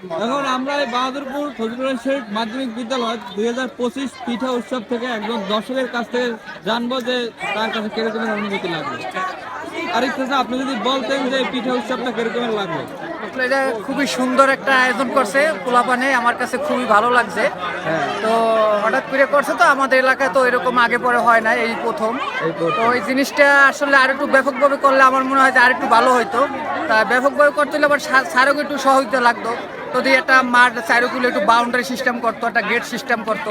এখন আমরা এই বাহাদুরপুর ফজলুল শেখ মাধ্যমিক বিদ্যালয় দুই হাজার পঁচিশ পিঠা উৎসব থেকে একজন দর্শকের কাছ থেকে জানব যে তার কাছে কিরকমের অনুভূতি লাগবে আর একটু আপনি যদি বলতেন যে পিঠা উৎসবটা কিরকমের লাগবে এটা খুবই সুন্দর একটা আয়োজন করছে। পোলাপানে আমার কাছে খুবই ভালো লাগছে। তো হঠাৎ করে করছে তো আমাদের এলাকায় তো এরকম আগে পরে হয় না এই প্রথম। তো এই জিনিসটা আসলে আর একটু ব্যাপকভাবে করলে আমার মনে হয় যে আর একটু ভালো হতো তা ব্যাপকভাবে করতে হলে আবার স্যারও একটু সহযোগিতা লাগতো। যদি একটা মাঠ চারুকুলে একটু বাউন্ডারি সিস্টেম করতো, একটা গেট সিস্টেম করতো,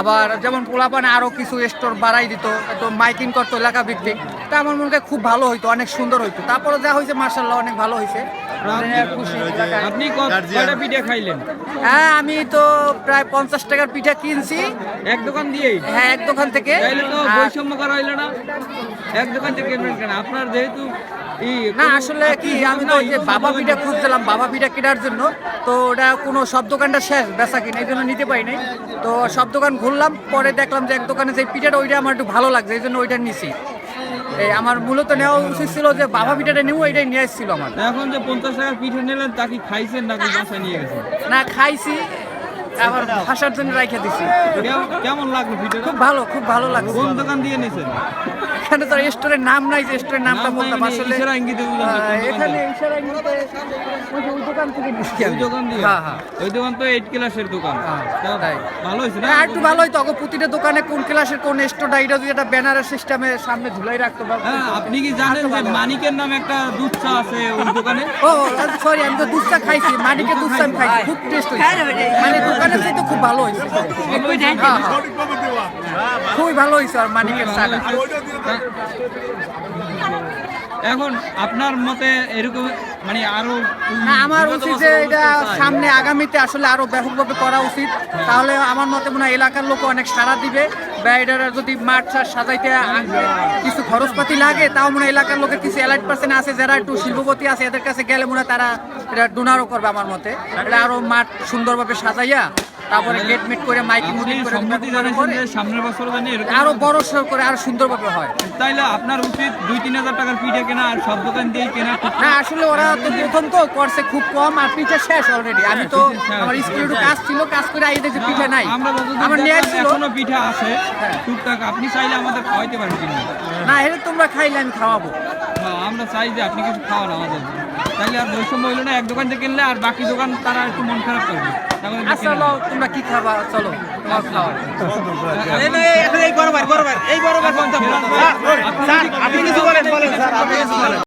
আবার যেমন পোলাপানে আরও কিছু স্টোর বাড়াই দিত একটু মাইকিং করতো এলাকা ভিত্তিক, তা আমার মনে হয় খুব ভালো হইতো, অনেক সুন্দর হইতো তারপরে যা হয়েছে মার্শাল্লাহ অনেক ভালো হয়েছে। আপনি কয়টা পিঠা খাইলেন? হ্যাঁ আমি তো প্রায় পঞ্চাশ টাকার পিঠা কিনছি। এক দোকান দিয়েই? হ্যাঁ এক দোকান থেকে। তাইলে তো বৈষম্য করা হইল না। এক দোকান থেকে কেন? আপনার যেহেতু না আসলে কি আমি তো যে বাবা পিঠা খুঁজছিলাম বাবা পিঠা কেনার জন্য। তো ওটা কোনো সব দোকানটা শেষ বেচা কিনা এই জন্য নিতে পারি নাই। তো সব দোকান ঘুরলাম পরে দেখলাম যে এক দোকানে যে পিঠাটা ওইটা আমার একটু ভালো লাগছে এই জন্য ওইটা নিছি। এই আমার মূলত নেওয়া উচিত ছিল যে বাবা পিঠাটা নেব এটাই নিয়ে এসেছিল আমার। এখন যে পঞ্চাশ টাকার পিঠে নিলেন তা কি খাইছেন নাকি বাসায় নিয়ে গেছেন? না খাইছি আবার ভাষার জন্য রাইখে দিছি। কেমন- লাগল পিঠেটা? খুব ভালো খুব ভালো লাগল কোন দোকান দিয়ে নিয়েছেন? এখানে তো স্টোরের নাম নাই যে স্টোরের নামটা নাম বলতাম মানে আসলে এখানে ইশারা ইঙ্গিতে ওই ওই দোকান থেকে নিচ্ছি ওই দোকান দিয়ে? হ্যাঁ হ্যাঁ। ওই দোকান তো এইট ক্লাসের দোকান। হ্যাঁ, তাই। ভালো হয়েছে না? হ্যাঁ, একটু ভালো হয়তো প্রতিটা দোকানে কোন ক্লাসের কোন স্টোরটা এটা যদি একটা ব্যানারের সিস্টেমে সামনে ঝুলাই রাখতে পারব হ্যাঁ আপনি কি জানেন যে মানিকের নামে একটা দুধ চা আছে ওই দোকানে? ও সরি আমি তো দুধটা খাইছি। মানিকে দুধটা আমি খাইছি। খুব টেস্ট হয়েছে। মানে দোকানের থেকে খুব ভালো হয়েছে। হ্যাঁ, হ্যাঁ। খুবই ভালো হয়েছে আর মানিকের চাটা এখন আপনার মতে এরকম মানে আরও না আমার উচিত যে এটা সামনে আগামীতে আসলে আরও ব্যাপকভাবে করা উচিত। তাহলে আমার মতে মনে হয় এলাকার লোক অনেক সাড়া দিবে। বা এটার যদি মাঠ সাজাইতে কিছু খরচপাতি লাগে তাও মনে হয় এলাকার লোকের কিছু এলাইট পার্সেন্ট আছে যারা একটু শিল্পপতি আছে এদের কাছে গেলে মনে হয় তারা এটা ডোনারও করবে আমার মতে। এটা আরও মাঠ সুন্দরভাবে সাজাইয়া তারপরে গেট মিট করে মাইকিং করে সম্মতি জানিয়েছেন যে সামনের বছর জানি এরকম আরও বড় সড় করে আরও সুন্দরভাবে হয়। তাইলে আপনার উচিত দুই তিন হাজার টাকার পিঠে কেনা আর সব দোকান দিয়ে কেনা। না আসলে ওরা তো প্রথম তো করছে খুব কম আর পিঠা শেষ অলরেডি আমি তো আমার স্কুলে একটু কাজ ছিল কাজ করে আই পিঠা নাই। আমরা আমার আসছিল এখনও আছে হ্যাঁ। টুকটাক। আপনি চাইলে আমাদের খাওয়াইতে পারেন না এটা তোমরা খাইলে আমি খাওয়াবো। হ্যাঁ, আমরা চাই যে আপনি কিছু খাওয়ান আমাদের তাইলে আর বৈষম্য হইল না এক দোকান থেকে কিনলে আর বাকি দোকান তারা একটু মন খারাপ করবে। তাহলে আচ্ছা তোমরা কি খাবা? চলো তোমার খাওয়া। এই বড় ভাই বড় ভাই এই বড় ভাই আপনি কিছু বলেন বলেন স্যার আপনি কিছু বলেন।